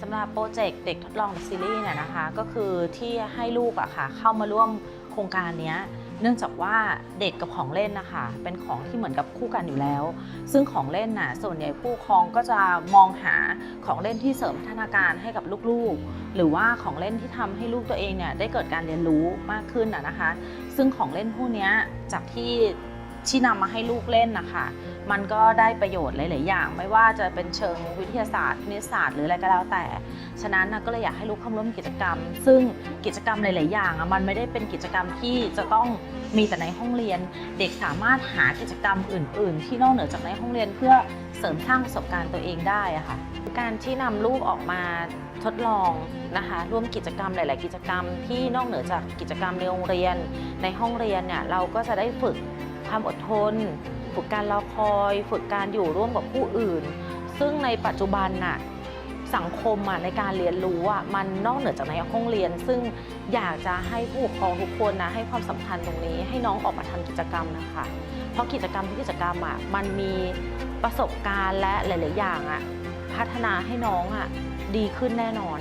สำหรับโปรเจกต์เด็กทดลองซีรีส์เนี่ยนะคะ ก็คือที่ให้ลูกอะค่ะเข้ามาร่วมโครงการนี้เนื่องจากว่าเด็กกับของเล่นนะคะ เป็นของที่เหมือนกับคู่กันอยู่แล้ว ซึ่งของเล่นน่ะส่วนใหญ่ผู้ปกครองก็จะมองหาของเล่นที่เสริมพัฒนาการให้กับลูกๆ หรือว่าของเล่นที่ทำให้ลูกตัวเองเนี่ยได้เกิดการเรียนรู้มากขึ้นนะนะคะ ซึ่งของเล่นพวกนี้จากที่ที่นำมาให้ลูกเล่นนะคะ มันก็ได้ประโยชน์หลาย ๆ อย่าง ไม่ว่าจะเป็นเชิงวิทยาศาสตร์คณิตศาสตร์หรืออะไรก็แล้วแต่ ฉะนั้นนะก็เลยอยากให้ลูกเข้าร่วมกิจกรรม ซึ่งกิจกรรมหลาย ๆ อย่างอะมันไม่ได้เป็นกิจกรรมที่จะต้องมีแต่ในห้องเรียน เด็กสามารถหากิจกรรมอื่น ๆ ที่นอกเหนือจากในห้องเรียนเพื่อเสริมสร้างประสบการณ์ตัวเองได้อะค่ะการที่นำลูกออกมาทดลองนะคะร่วมกิจกรรมหลาย ๆ กิจกรรมที่นอกเหนือจากกิจกรรมในโรงเรียน ในห้องเรียนเนี่ยเราก็จะได้ฝึกความอดทน ฝึกการรอคอย ฝึกการอยู่ร่วมกับผู้อื่น ซึ่งในปัจจุบันน่ะสังคมอะในการเรียนรู้อะมันนอกเหนือจากในห้องเรียน ซึ่งอยากจะให้ผู้ปกครองทุกคนนะให้ความสำคัญตรงนี้ ให้น้องออกมาทำกิจกรรมนะคะ เพราะกิจกรรมทุกกิจกรรมอะมันมีประสบการณ์และหลาย ๆ อย่างอะพัฒนาให้น้องอะดีขึ้นแน่นอน